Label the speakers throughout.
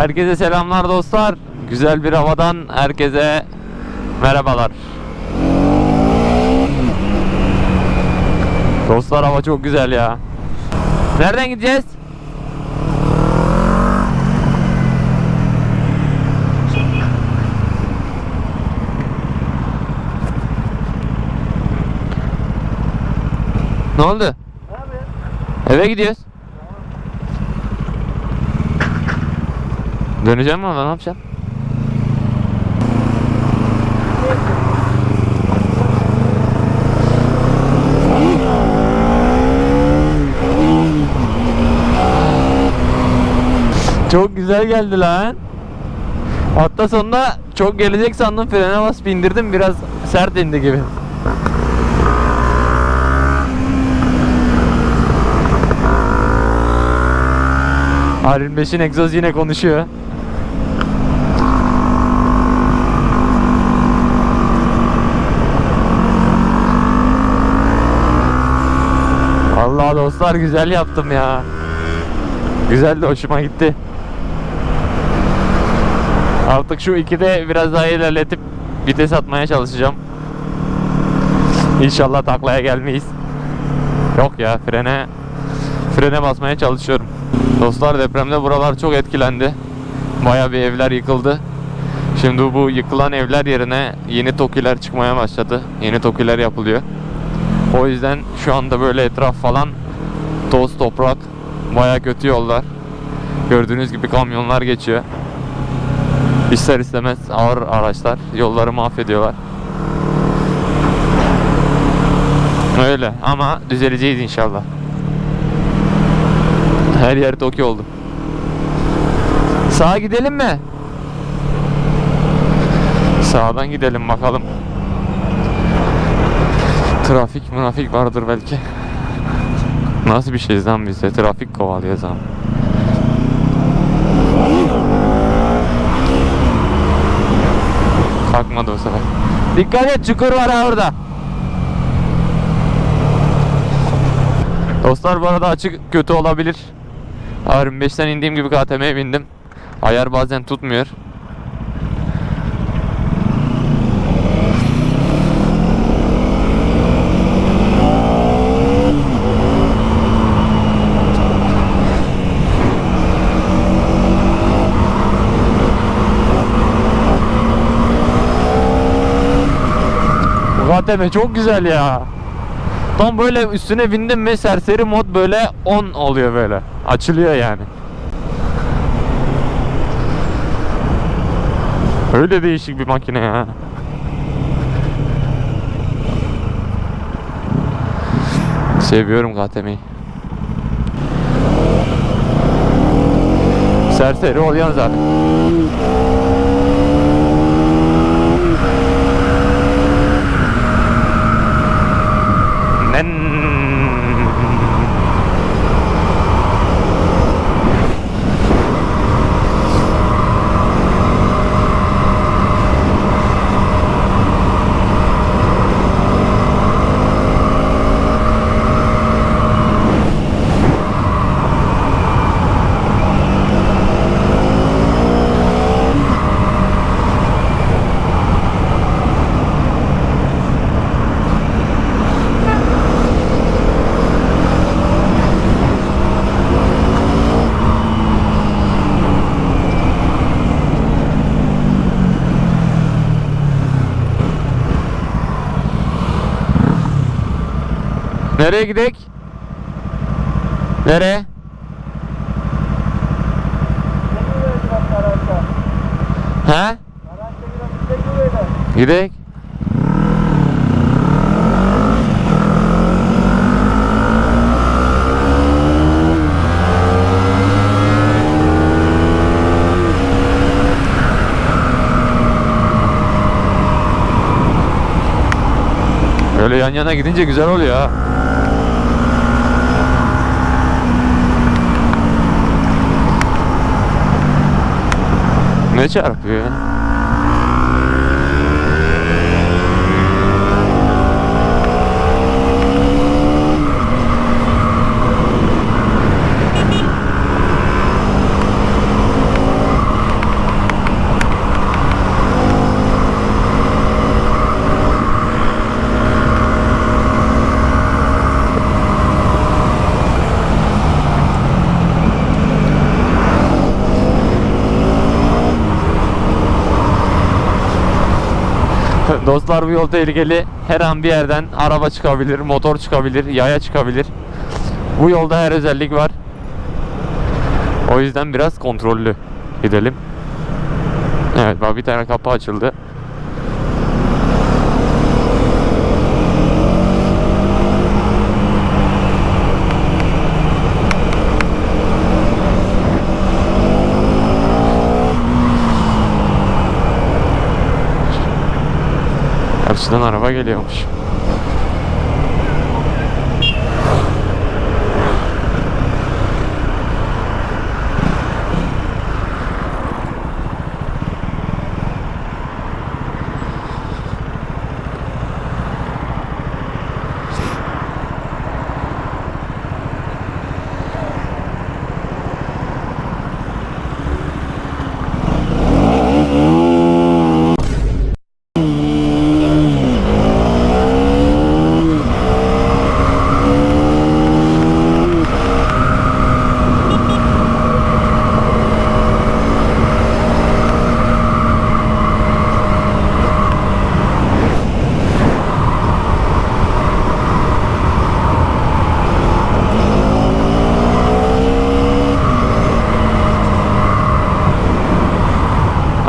Speaker 1: Herkese selamlar dostlar. Güzel bir havadan herkese merhabalar. Dostlar hava çok güzel ya. Nereden gideceğiz? Ne oldu? Eve gidiyoruz. Döneceğim ama ne yapacağım? Çok güzel geldi lan. Hatta sonunda çok gelecek sandım frene bas bindirdim biraz sert indi gibi. R25'in egzoz yine konuşuyor. Dostlar güzel yaptım ya. Güzel de hoşuma gitti. Artık şu ikide biraz daha ilerletip vites atmaya çalışacağım. İnşallah taklaya gelmeyiz. Yok ya frene frene basmaya çalışıyorum. Dostlar depremde buralar çok etkilendi. Baya bir evler yıkıldı. Şimdi bu yıkılan evler yerine yeni tokiler çıkmaya başladı. Yeni tokiler yapılıyor. O yüzden şu anda böyle etraf falan toz toprak baya kötü yollar. Gördüğünüz gibi kamyonlar geçiyor. İster istemez ağır araçlar yolları mahvediyorlar. Öyle ama düzeleceğiz inşallah. Her yer Tokyo oldu. Sağa gidelim mi? Sağdan gidelim bakalım. Trafik münafik vardır belki. Nasıl bir şeyiz lan biz de trafik kovalıyoruz ama. Kalkmadı o sefer. Dikkat et çukur var ha orada. Dostlar bu arada açık kötü olabilir. R25'ten indiğim gibi KTM'ye bindim. Ayar bazen tutmuyor. KTM çok güzel ya. Tam böyle üstüne bindim mi serseri mod böyle 10 oluyor böyle. Açılıyor yani. Öyle değişik bir makine ya. Seviyorum KTM'yi. Serseri oluyorsun zaten. Nereye gidek? Nereye? He? Gidek. Öyle yan yana gidince güzel oluyor ha. Ne çarpıyor Dostlar bu yol tehlikeli. Her an bir yerden araba çıkabilir, motor çıkabilir, yaya çıkabilir. Bu yolda her özellik var. O yüzden biraz kontrollü gidelim. Evet bak bir tane kapı açıldı. Karşıdan araba geliyormuş.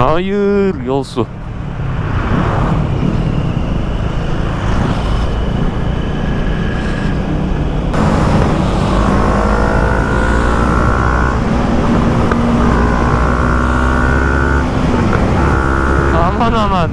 Speaker 1: Hayır yol su. Aman aman.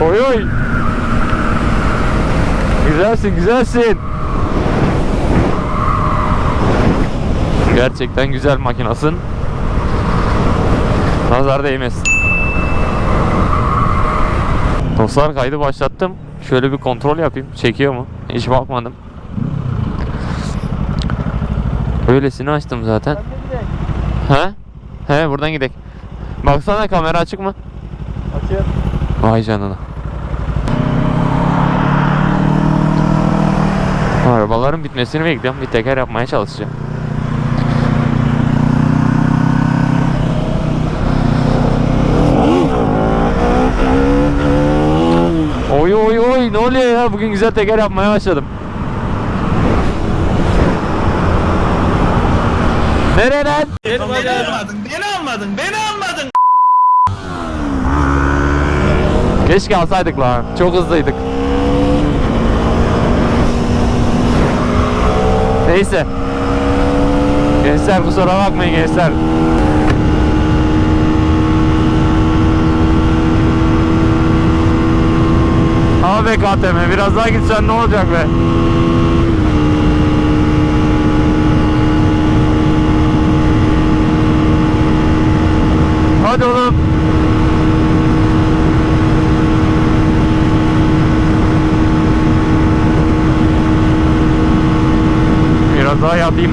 Speaker 1: Oy oy. Güzelsin güzelsin. Gerçekten güzel makinasın. Nazar değmesin. Dostlar kaydı başlattım. Şöyle bir kontrol yapayım. Çekiyor mu? Hiç bakmadım. Öylesini açtım zaten. He? He buradan gidelim. Baksana kamera açık mı?
Speaker 2: Açıyor.
Speaker 1: Vay canına. Arabaların bitmesini bekliyorum. Bir teker yapmaya çalışacağım. Oy oy oy ne oluyor ya? Bugün güzel teker yapmaya başladım. Nereden?
Speaker 2: Beni almadın, beni almadın, beni almadın.
Speaker 1: Keşke alsaydık lan. Çok hızlıydık. Neyse. Gençler kusura bakmayın gençler. Abi KTM biraz daha gitsen ne olacak be? Biraz daha yapayım.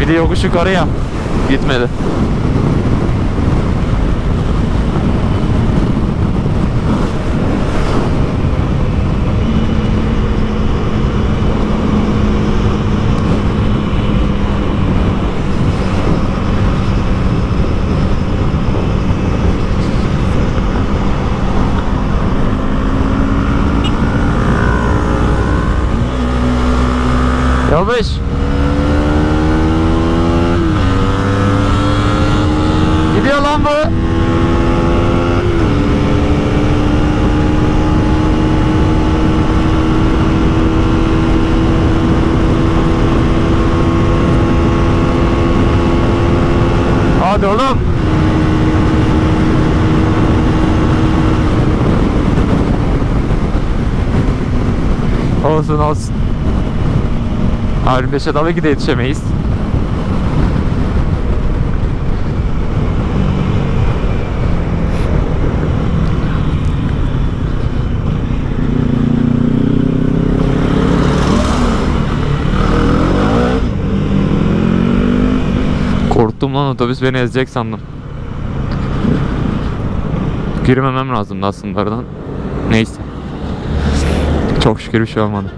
Speaker 1: Bir de yokuş yukarıya. Gitmedi. Olsun olsun. A25'e tabii ki de yetişemeyiz. Korktum lan otobüs beni ezecek sandım. Girmemem lazımdı aslında oradan. Neyse. Çok şükür bir şey olmadı.